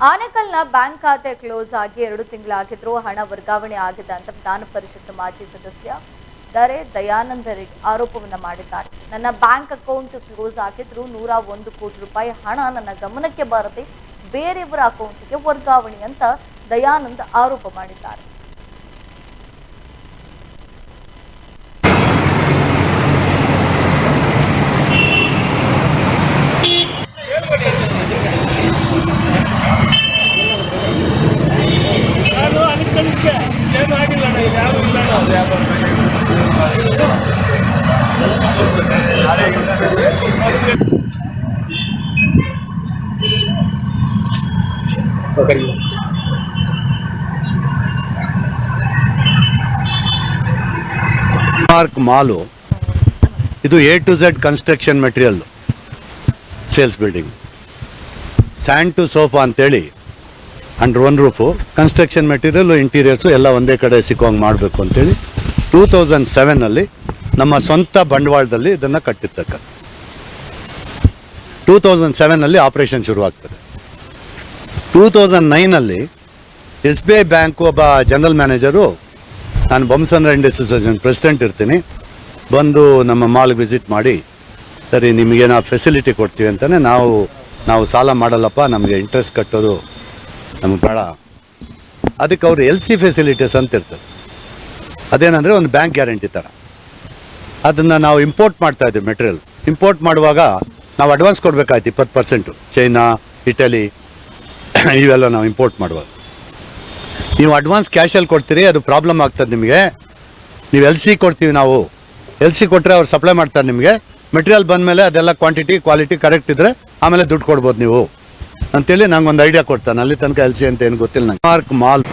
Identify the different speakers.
Speaker 1: ಆನೇಕಲ್ನ bank ಖಾತೆ close ಆಗಿ ಎರಡು ತಿಂಗಳಾಗಿದ್ರೂ ಹಣ ವರ್ಗಾವಣೆ ಆಗಿದೆ ಅಂತ ವಿಧಾನ ಪರಿಷತ್ ಮಾಜಿ ಸದಸ್ಯ ದರೆ ದಯಾನಂದ ರೆಡ್ಡಿ ಆರೋಪವನ್ನ ಮಾಡಿದ್ದಾರೆ. ನನ್ನ ಬ್ಯಾಂಕ್ ಅಕೌಂಟ್ ಕ್ಲೋಸ್ ಆಗಿದ್ರು ನೂರ ಒಂದು ಕೋಟಿ ರೂಪಾಯಿ ಹಣ ನನ್ನ ಗಮನಕ್ಕೆ ಬಾರದೆ ಬೇರೆಯವರ ಅಕೌಂಟ್ಗೆ ವರ್ಗಾವಣೆ ಅಂತ ದಯಾನಂದ್ ಆರೋಪ ಮಾಡಿದ್ದಾರೆ.
Speaker 2: Mark mall. ಇದು A to Z construction material sales building sand to sofa ಅಂತೇಳಿ under one roof construction material interiors ಎಲ್ಲ ಒಂದೇ ಕಡೆ ಸಿಕ್ಕೋಂಗೆ ಮಾಡಬೇಕು ಅಂತೇಳಿ ಟೂ ತೌಸಂಡ್ ಸೆವೆನಲ್ಲಿ ನಮ್ಮ ಸ್ವಂತ ಬಂಡವಾಳದಲ್ಲಿ ಇದನ್ನು ಕಟ್ಟಿರ್ತಕ್ಕ. ಟೂ ತೌಸಂಡ್ ಸೆವೆನಲ್ಲಿ ಆಪರೇಷನ್ ಶುರುವಾಗ್ತದೆ. ಟೂ ತೌಸಂಡ್ ನೈನಲ್ಲಿ ಎಸ್ ಬಿ ಐ ಬ್ಯಾಂಕು ಒಬ್ಬ ಜನರಲ್ ಮ್ಯಾನೇಜರು, ನಾನು ಬೊಮ್ಮಸಂದ್ರ ಇಂಡಸ್ಟ್ರೀಸ್ ಪ್ರೆಸಿಡೆಂಟ್ ಇರ್ತೀನಿ, ಬಂದು ನಮ್ಮ ಮಾಲ್ಗೆ ವಿಸಿಟ್ ಮಾಡಿ, ಸರಿ, ನಿಮಗೇನೋ ಫೆಸಿಲಿಟಿ ಕೊಡ್ತೀವಿ ಅಂತಲೇ ನಾವು ನಾವು ಸಾಲ ಮಾಡಲ್ಲಪ್ಪ, ನಮಗೆ ಇಂಟ್ರೆಸ್ಟ್ ಕಟ್ಟೋದು ನಮ್ಗೆ ಬೇಡ. ಅದಕ್ಕೆ ಅವರು ಎಲ್ ಸಿ ಫೆಸಿಲಿಟೀಸ್ ಅಂತ ಇರ್ತದೆ. ಅದೇನಂದರೆ ಒಂದು ಬ್ಯಾಂಕ್ ಗ್ಯಾರಂಟಿ ಥರ. ಅದನ್ನು ನಾವು ಇಂಪೋರ್ಟ್ ಮಾಡ್ತಾ ಇದ್ದೀವಿ ಮೆಟೀರಿಯಲ್ ಇಂಪೋರ್ಟ್ ಮಾಡುವಾಗ ನಾವು ಅಡ್ವಾನ್ಸ್ ಕೊಡಬೇಕಾಯ್ತು, ಇಪ್ಪತ್ತು ಪರ್ಸೆಂಟು ಚೈನಾ ಇಟಲಿ ಇವೆಲ್ಲ ನಾವು ಇಂಪೋರ್ಟ್ ಮಾಡುವಾಗ. ನೀವು ಅಡ್ವಾನ್ಸ್ ಕ್ಯಾಶಲ್ಲಿ ಕೊಡ್ತೀರಿ, ಅದು ಪ್ರಾಬ್ಲಮ್ ಆಗ್ತದೆ ನಿಮಗೆ. ನೀವು ಎಲ್ ಸಿ ಕೊಡ್ತೀವಿ ನಾವು. ಎಲ್ ಸಿ ಕೊಟ್ಟರೆ ಅವ್ರು ಸಪ್ಲೈ ಮಾಡ್ತಾರೆ ನಿಮಗೆ. ಮೆಟೀರಿಯಲ್ ಬಂದ ಮೇಲೆ ಅದೆಲ್ಲ ಕ್ವಾಂಟಿಟಿ ಕ್ವಾಲಿಟಿ ಕರೆಕ್ಟ್ ಇದ್ದರೆ ಆಮೇಲೆ ದುಡ್ಡು ಕೊಡ್ಬೋದು ನೀವು. ಅಂತೇಳಿ ನಂಗೆ ಒಂದು ಐಡಿಯಾ ಕೊಡ್ತಾನೆ. ಅಲ್ಲಿ ತನಕ ಎಲ್ ಸಿ ಅಂತ ಏನು ಗೊತ್ತಿಲ್ಲ ನಂಗೆ. Mark mall